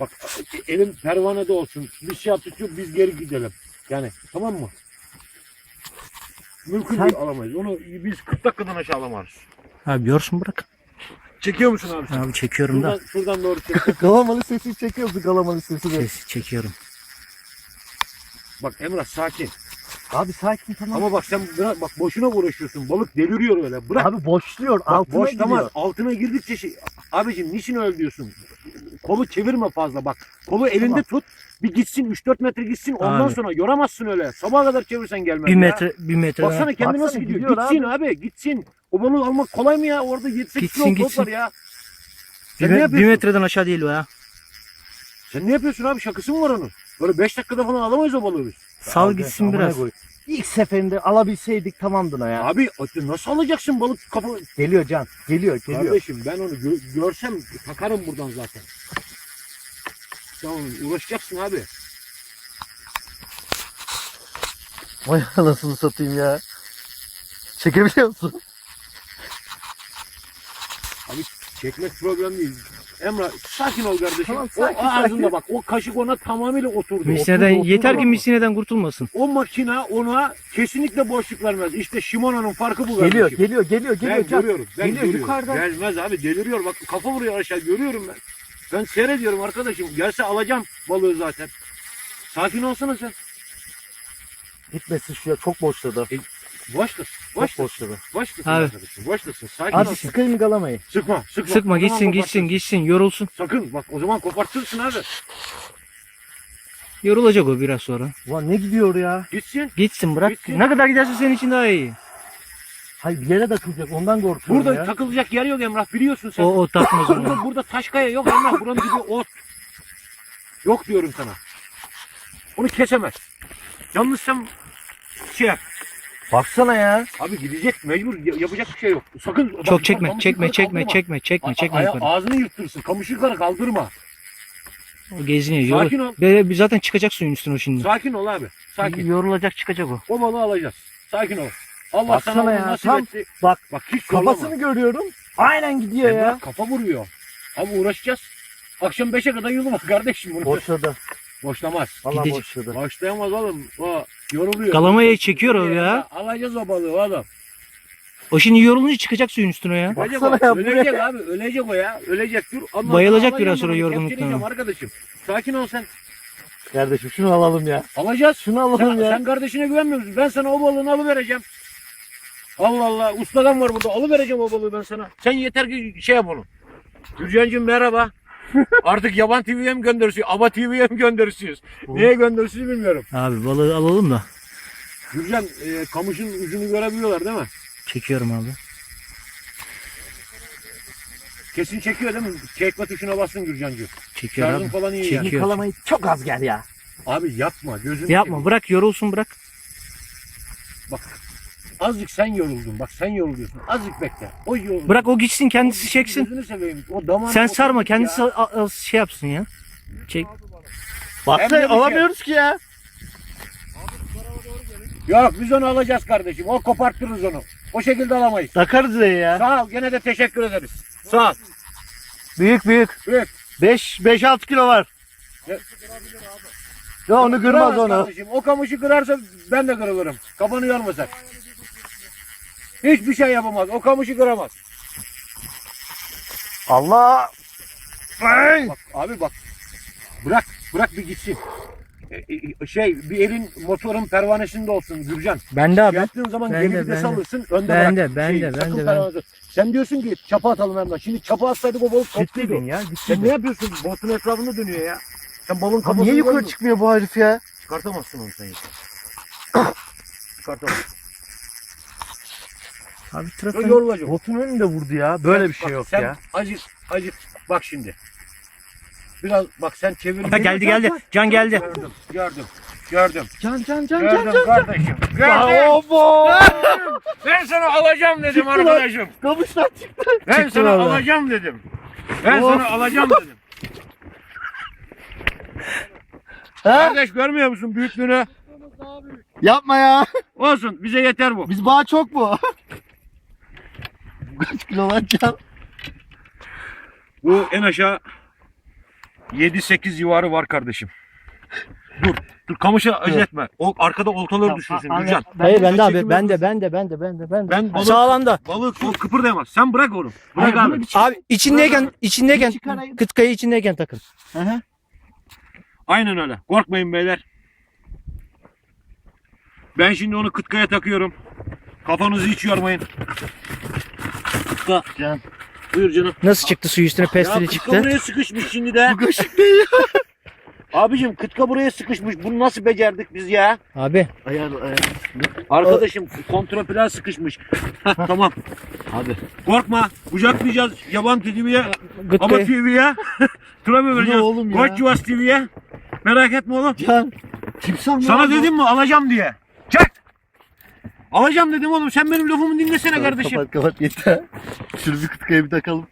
Bak elim pervanede olsun. Bir şey atışıyor biz geri gidelim. Yani tamam mı? Mümkün Sen- değil alamayız. Onu biz 40 dakikadan aşağı alamayız. Abi yorsun bırak. Çekiyor musun abi? Abi çekiyorum da. Şuradan, şuradan doğru çek. Kalamalı sesi çekiyorsun kalamalı sesi de. Ses çekiyorum. Bak Emrah sakin. Abi sakin tamam. Ama bak sen bırak bak boşuna uğraşıyorsun. Balık deliriyor öyle. Bırak. Abi boşluyor Bak, altına boş gidiyor. tamam. Altına girdikçe şey. Abicim niçin öyle diyorsun? Kolu çevirme fazla bak. Kolu elinde Tamam. tut. Bir gitsin 3-4 metre gitsin. Ondan Abi. sonra yoramazsın öyle. Sabaha kadar çevirsen gelmez Bir ya. metre, bir metre. Baksana kendi Baksana, nasıl gidiyor. gidiyor gitsin abi. gitsin. O balığı almak kolay mı ya? Orada 7-8 Gitsin, kilo gitsin. var ya. Bir, Sen bir metreden aşağı değil o ya. Sen ne yapıyorsun abi? Şakası mı var onun? Böyle 5 dakikada falan alamayız o balığı biz. Sal Abi, gitsin biraz. koy. İlk seferinde alabilseydik tamamdı ya. Abi nasıl alacaksın balık kafa... Geliyor Can. Geliyor geliyor. Kardeşim ben onu gö- görsem takarım buradan zaten. Tamam uğraşacaksın abi. Vay anasını satayım ya. Çekebiliyor musun? Çekmek problem değil. Emrah sakin ol kardeşim. Tamam, sakin, o ağzında sakin. bak o kaşık ona tamamıyla oturdu. Misineden, Oturdu, yeter oturdu. ki misineden kurtulmasın. O makina ona kesinlikle boşluk vermez. İşte Shimano'nun farkı bu Geliyor kardeşim. geliyor geliyor Ben geliyor görüyorum. Ben Geliyor, görüyorum. yukarıdan. Gelmez abi deliriyor. Bak kafa vuruyor aşağı görüyorum ben. Ben seyrediyorum arkadaşım. Gelse alacağım balığı zaten. Sakin olsana sen. Gitmesin şuraya çok boşladı. Başlasın. Çok Başlasın. boşladı. Başlasın Abi. arkadaşım. Sakin Abi ol. sıkayım galamayı. Sıkma. Sıkma. Sıkma zaman gitsin gitsin gitsin yorulsun. Sakın bak o zaman kopartırsın abi. Yorulacak o biraz sonra. Ulan ne gidiyor ya? Gitsin. Gitsin bırak. Gitsin. Ne kadar giderse senin için daha iyi. Hayır bir yere takılacak ondan korkuyorum Burada ya. takılacak yer yok Emrah biliyorsun sen. O, o takmaz onu. Burada, burada taş kaya yok Emrah. Buranın gibi ot. Yok diyorum sana. Onu kesemez. Yalnız sen şey yap. Baksana ya. Abi gidecek mecbur ya- yapacak bir şey yok. Sakın bak, Çok çekme kamışı çekme yukarı çekme kaldırma. çekme çekme çekme aya- yukarı. Ağzını yırtırsın. Kamışı yukarı kaldırma. O geziniyor. Yorul. Sakin ol. Be- zaten çıkacak suyun üstüne o şimdi. Sakin ol abi. Sakin. Yorulacak çıkacak o. O balığı alacağız. Sakin ol. Allah Baksana sana ya, nasip tam etti. bak, Bak hiç zorlama. Kafasını görüyorum. Aynen gidiyor ya. Emrah kafa vuruyor. Abi uğraşacağız. Akşam 5'e kadar yolum var kardeşim bunu. Boşladı. Boşlamaz. Valla Gidecek. boşladı. Başlayamaz oğlum. O yoruluyor. Galamayı çekiyor o ya. Alacağız o balığı oğlum. O şimdi yorulunca çıkacak suyun üstüne ya. Ölecek Baksana o. ya, ölecek abi. Ölecek o ya. Ölecek. Dur. Ondan Bayılacak sonra biraz alacağım sonra yorgunluktan. kepçeleyeceğim arkadaşım. Sakin ol sen. Kardeşim şunu alalım ya. Alacağız. Şunu Sen, alalım ya. sen kardeşine güvenmiyor musun? Ben sana o balığını alıvereceğim. Allah Allah. Ustadan var burada. Alıvereceğim o balığı ben sana. Sen yeter ki şey yap onu. Gürcan'cığım merhaba. Artık Yaban TV'ye mi gönderiyorsunuz? Aba TV'ye mi gönderiyorsunuz? Neye gönderiyorsunuz bilmiyorum. Abi balığı alalım da. Gürcan e, kamışın ucunu görebiliyorlar değil mi? Çekiyorum abi. Kesin çekiyor değil mi? Çekme tuşuna bassın Gürcan'cığım. Çekiyor Şarjın abi. falan iyi Çekiyor. yani. Kalamayı çok az gel ya. Abi yapma gözünü Yapma bırak yorulsun bırak. Bak azıcık sen yoruldun. Bak sen yoruluyorsun. Azıcık bekle. O yoruldu. Bırak o gitsin kendisi çeksin. Gözünü seveyim. O damağını Sen sarma kendisi a- a- şey yapsın ya. Çek. Hem de Baksana şey. alamıyoruz ki ya. Yok biz onu alacağız kardeşim. O kopartırız onu. O şekilde alamayız. Takarız ya ya. Sağ ol. Gene de teşekkür ederiz. Sağ ol. Büyük büyük. Büyük. 5 5 6 kilo var. Ya onu kırmaz Kıramaz onu. Kardeşim. O kamışı kırarsa ben de kırılırım. Kafanı yormasak. Hiçbir şey yapamaz. O kamışı kıramaz. Allah. Ay. Bak abi bak. Bırak. Bırak bir gitsin. E, e, şey bir elin motorun pervanesinde olsun Gürcan. Bende abi. Yaptığın zaman Ben geri de, vites de. alırsın. Önde Ben bırak. de, ben Şey, de, ben de, ben- pervanesi- Sen diyorsun ki çapa atalım hemen. Şimdi çapa atsaydık o balık koptuydu. Ya. Sen Gitmedin. ne yapıyorsun? Botun etrafında dönüyor ya. Sen balın Abi kafasını niye yukarı çıkmıyor bu herif ya? Çıkartamazsın onu sen. Çıkartamazsın. Abi Yok trafiğin. yorulacak. Botun önünde vurdu ya. Böyle bir şey Bak, yok sen ya. Acık acık bak şimdi. Biraz bak sen çevir. Ha, geldi geldi. Can geldi. Gördüm. Gördüm. Gördüm. Can can can Gördüm kardeşim. Gördüm. Obo. Ben sana alacağım dedim Çıktı lan. arkadaşım. Kamışlar çıktı. Ben Çıktı sana valla. alacağım dedim. Ben Of. sana alacağım dedim. Ha? Kardeş görmüyor musun büyüklüğünü? Yapma ya. Olsun bize yeter bu. Biz bağ çok bu. Kaç kilo lan can? Bu en aşağı 7-8 civarı var kardeşim. Dur. Dur kamışı acele etme. O arkada oltaları düşürsün Gürcan. Hayır ben de abi ben de ben de ben de ben de ben de. Ben balık- Sağlamda. Balık o kıpırdayamaz. Sen bırak onu. Bırak Hayır, abi. Abi içindeyken içindeyken çıkarayım. kıtkayı içindeyken takın. Hı hı. Aynen öyle. Korkmayın beyler. Ben şimdi onu kıtkaya takıyorum. Kafanızı hiç yormayın. Kıtka. Can. Buyur canım. Nasıl çıktı su üstüne Ya pestili kıtka çıktı. buraya sıkışmış şimdi de. Bu kaşık değil. Abicim kıtka buraya sıkışmış. Bunu nasıl becerdik biz ya? Abi Ayar ayar. Arkadaşım kontroplar sıkışmış. Heh, tamam. Abi. Korkma. Kucaklayacağız Yaban TV'ye. Ama TV'ye. Travma vereceğiz. oğlum ya? Koç Yuvas TV'ye. Merak etme oğlum. Can. Timsah mı? Sana dedim mi alacağım diye. Alacağım dedim oğlum. Sen benim lafımı dinlesene kardeşim. Kapat kapat yeter. Şunu bir kıtkaya bir takalım.